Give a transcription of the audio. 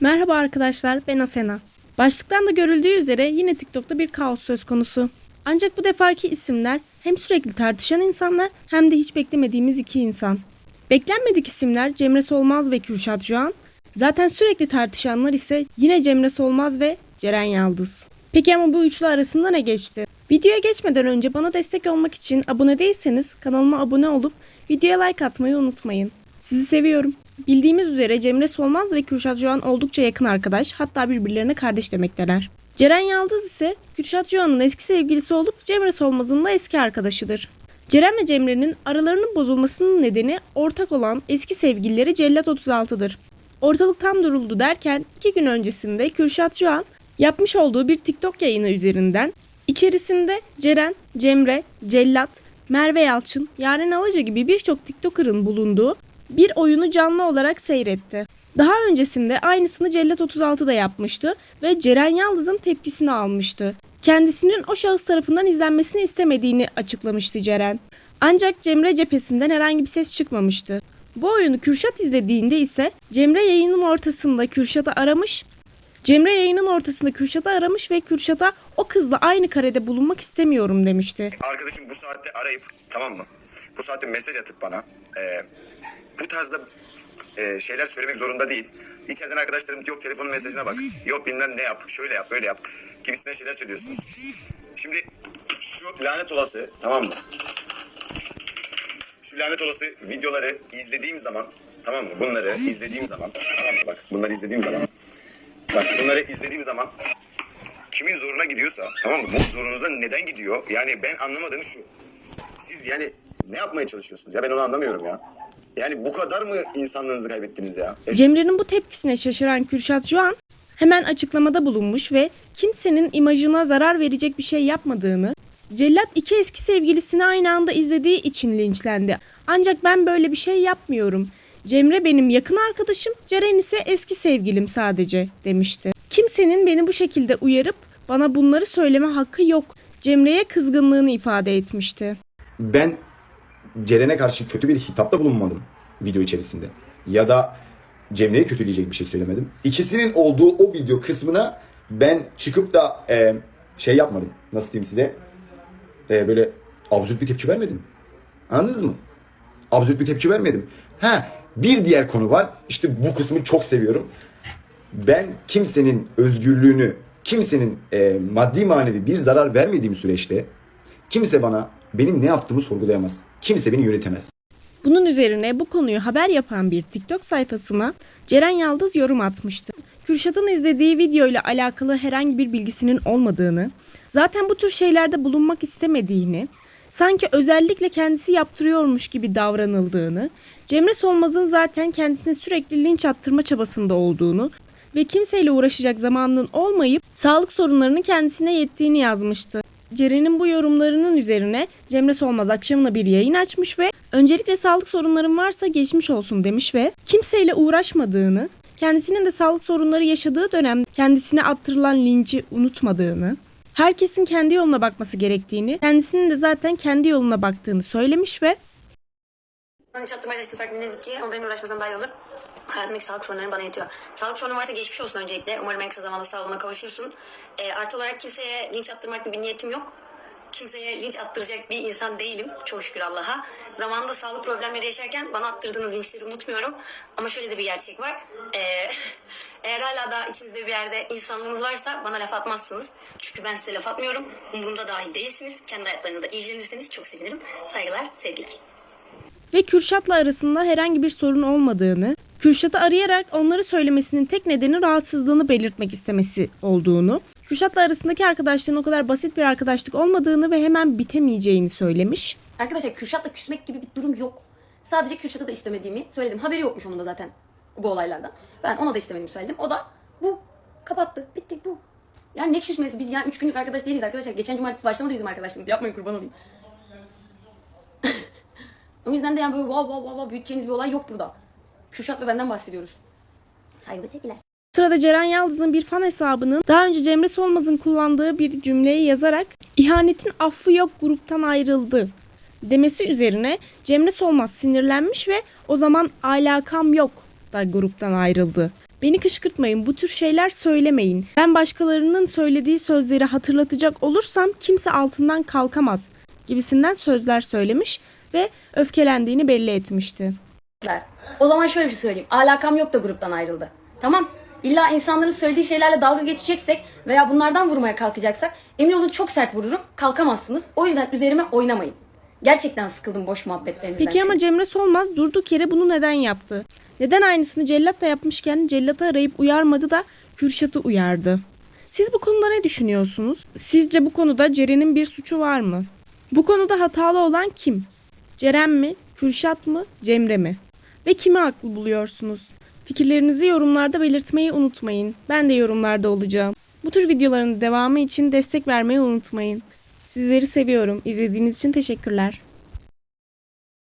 Merhaba arkadaşlar, ben Asena. Başlıktan da görüldüğü üzere yine TikTok'ta bir kaos söz konusu. Ancak bu defaki isimler hem sürekli tartışan insanlar hem de hiç beklemediğimiz iki insan. Beklenmedik isimler Cemre Solmaz ve Kürşat Juan. Zaten sürekli tartışanlar ise yine Cemre Solmaz ve Ceren Yaldız. Peki ama bu üçlü arasında ne geçti? Videoya geçmeden önce bana destek olmak için abone değilseniz kanalıma abone olup videoya like atmayı unutmayın. Sizi seviyorum. Bildiğimiz üzere Cemre Solmaz ve Kürşat Joğan oldukça yakın arkadaş, hatta birbirlerine kardeş demekteler. Ceren Yaldız ise Kürşat Joğan'ın eski sevgilisi olup Cemre Solmaz'ın da eski arkadaşıdır. Ceren ve Cemre'nin aralarının bozulmasının nedeni ortak olan eski sevgilileri Cellat 36'dır. Ortalık tam duruldu derken iki gün öncesinde Kürşat Joğan yapmış olduğu bir TikTok yayını üzerinden içerisinde Ceren, Cemre, Cellat, Merve Yalçın, Yaren Alaca gibi birçok TikToker'ın bulunduğu bir oyunu canlı olarak seyretti. Daha öncesinde aynısını Cellat 36 da yapmıştı ve Ceren Yaldız'ın tepkisini almıştı. Kendisinin o şahıs tarafından izlenmesini istemediğini açıklamıştı Ceren. Ancak Cemre cephesinden herhangi bir ses çıkmamıştı. Bu oyunu Kürşat izlediğinde ise Cemre yayının ortasında Kürşat'ı aramış Cemre yayının ortasında Kürşat'ı aramış ve Kürşat'a o kızla aynı karede bulunmak istemiyorum demişti. Arkadaşım bu saatte arayıp tamam mı? Bu saatte mesaj atıp bana e, bu tarzda e, şeyler söylemek zorunda değil. İçeriden arkadaşlarım yok telefonun mesajına bak. Yok bilmem ne yap. Şöyle yap böyle yap. Gibisinden şeyler söylüyorsunuz. Şimdi şu lanet olası tamam mı? Şu lanet olası videoları izlediğim zaman tamam mı? Bunları izlediğim zaman tamam mı? Bak bunları izlediğim zaman bak bunları izlediğim zaman kimin zoruna gidiyorsa tamam mı? Bu zorunuza neden gidiyor? Yani ben anlamadığım şu. Siz yani ne yapmaya çalışıyorsunuz? Ya ben onu anlamıyorum ya. Yani bu kadar mı insanlığınızı kaybettiniz ya? Cemre'nin bu tepkisine şaşıran Kürşat Juan hemen açıklamada bulunmuş ve kimsenin imajına zarar verecek bir şey yapmadığını, Cellat iki eski sevgilisini aynı anda izlediği için linçlendi. Ancak ben böyle bir şey yapmıyorum. Cemre benim yakın arkadaşım, Ceren ise eski sevgilim sadece demişti. Kimsenin beni bu şekilde uyarıp bana bunları söyleme hakkı yok. Cemre'ye kızgınlığını ifade etmişti. ben Ceren'e karşı kötü bir hitapta bulunmadım video içerisinde. Ya da Cemre'yi kötüleyecek bir şey söylemedim. İkisinin olduğu o video kısmına ben çıkıp da e, şey yapmadım. Nasıl diyeyim size? E, böyle absürt bir tepki vermedim. Anladınız mı? Absürt bir tepki vermedim. Ha bir diğer konu var. İşte bu kısmı çok seviyorum. Ben kimsenin özgürlüğünü, kimsenin e, maddi manevi bir zarar vermediğim süreçte kimse bana benim ne yaptığımı sorgulayamaz. Kimse beni yönetemez. Bunun üzerine bu konuyu haber yapan bir TikTok sayfasına Ceren Yaldız yorum atmıştı. Kürşat'ın izlediği video ile alakalı herhangi bir bilgisinin olmadığını, zaten bu tür şeylerde bulunmak istemediğini, sanki özellikle kendisi yaptırıyormuş gibi davranıldığını, Cemre Solmaz'ın zaten kendisine sürekli linç attırma çabasında olduğunu ve kimseyle uğraşacak zamanının olmayıp sağlık sorunlarının kendisine yettiğini yazmıştı. Ceren'in bu yorumlarının üzerine Cemre Solmaz akşamına bir yayın açmış ve öncelikle sağlık sorunların varsa geçmiş olsun demiş ve kimseyle uğraşmadığını, kendisinin de sağlık sorunları yaşadığı dönem kendisine attırılan linci unutmadığını, herkesin kendi yoluna bakması gerektiğini, kendisinin de zaten kendi yoluna baktığını söylemiş ve Ben hiç attırmaya çalıştım farklı ne ki ama benim uğraşmasam daha iyi olur. Hayatımdaki sağlık sorunlarım bana yetiyor. Sağlık sorunu varsa geçmiş olsun öncelikle. Umarım en kısa zamanda sağlığına kavuşursun. E, artı olarak kimseye linç attırmak bir niyetim yok. Kimseye linç attıracak bir insan değilim. Çok şükür Allah'a. Zamanında sağlık problemleri yaşarken bana attırdığınız linçleri unutmuyorum. Ama şöyle de bir gerçek var. E, eğer hala da içinizde bir yerde insanlığınız varsa bana laf atmazsınız. Çünkü ben size laf atmıyorum. Umurumda dahi değilsiniz. Kendi hayatlarınızda ilgilenirseniz çok sevinirim. Saygılar, sevgiler. Ve Kürşat'la arasında herhangi bir sorun olmadığını, Kürşat'ı arayarak onları söylemesinin tek nedeni rahatsızlığını belirtmek istemesi olduğunu, Kürşat'la arasındaki arkadaşlığın o kadar basit bir arkadaşlık olmadığını ve hemen bitemeyeceğini söylemiş. Arkadaşlar Kürşat'la küsmek gibi bir durum yok. Sadece Kürşat'ı da istemediğimi söyledim. Haberi yokmuş onun da zaten bu olaylardan. Ben ona da istemediğimi söyledim. O da bu. Kapattı. Bitti bu. Yani ne küsmesi? Biz yani 3 günlük arkadaş değiliz arkadaşlar. Geçen cumartesi başlamadı bizim arkadaşlığımız. Yapmayın kurban olayım. O yüzden de yani böyle vav vav vav büyüteceğiniz bir olay yok burada. Kürşat ve benden bahsediyoruz. Saygı ve sevgiler. Sırada Ceren Yaldız'ın bir fan hesabının daha önce Cemre Solmaz'ın kullandığı bir cümleyi yazarak ihanetin affı yok gruptan ayrıldı demesi üzerine Cemre Solmaz sinirlenmiş ve o zaman alakam yok da gruptan ayrıldı Beni kışkırtmayın, bu tür şeyler söylemeyin. Ben başkalarının söylediği sözleri hatırlatacak olursam kimse altından kalkamaz gibisinden sözler söylemiş ve öfkelendiğini belli etmişti. O zaman şöyle bir şey söyleyeyim. Alakam yok da gruptan ayrıldı. Tamam. İlla insanların söylediği şeylerle dalga geçeceksek veya bunlardan vurmaya kalkacaksak emin olun çok sert vururum. Kalkamazsınız. O yüzden üzerime oynamayın. Gerçekten sıkıldım boş muhabbetlerinizden. Peki ama. Cemre Solmaz durduk yere bunu neden yaptı? Neden aynısını Cellat da yapmışken Cellat'ı arayıp uyarmadı da Kürşat'ı uyardı? Siz bu konuda ne düşünüyorsunuz? Sizce bu konuda Ceren'in bir suçu var mı? Bu konuda hatalı olan kim? Ceren mi, Kürşat mı, Cemre mi? Ve kimi haklı buluyorsunuz? Fikirlerinizi yorumlarda belirtmeyi unutmayın. Ben de yorumlarda olacağım. Bu tür videoların devamı için destek vermeyi unutmayın. Sizleri seviyorum. İzlediğiniz için teşekkürler.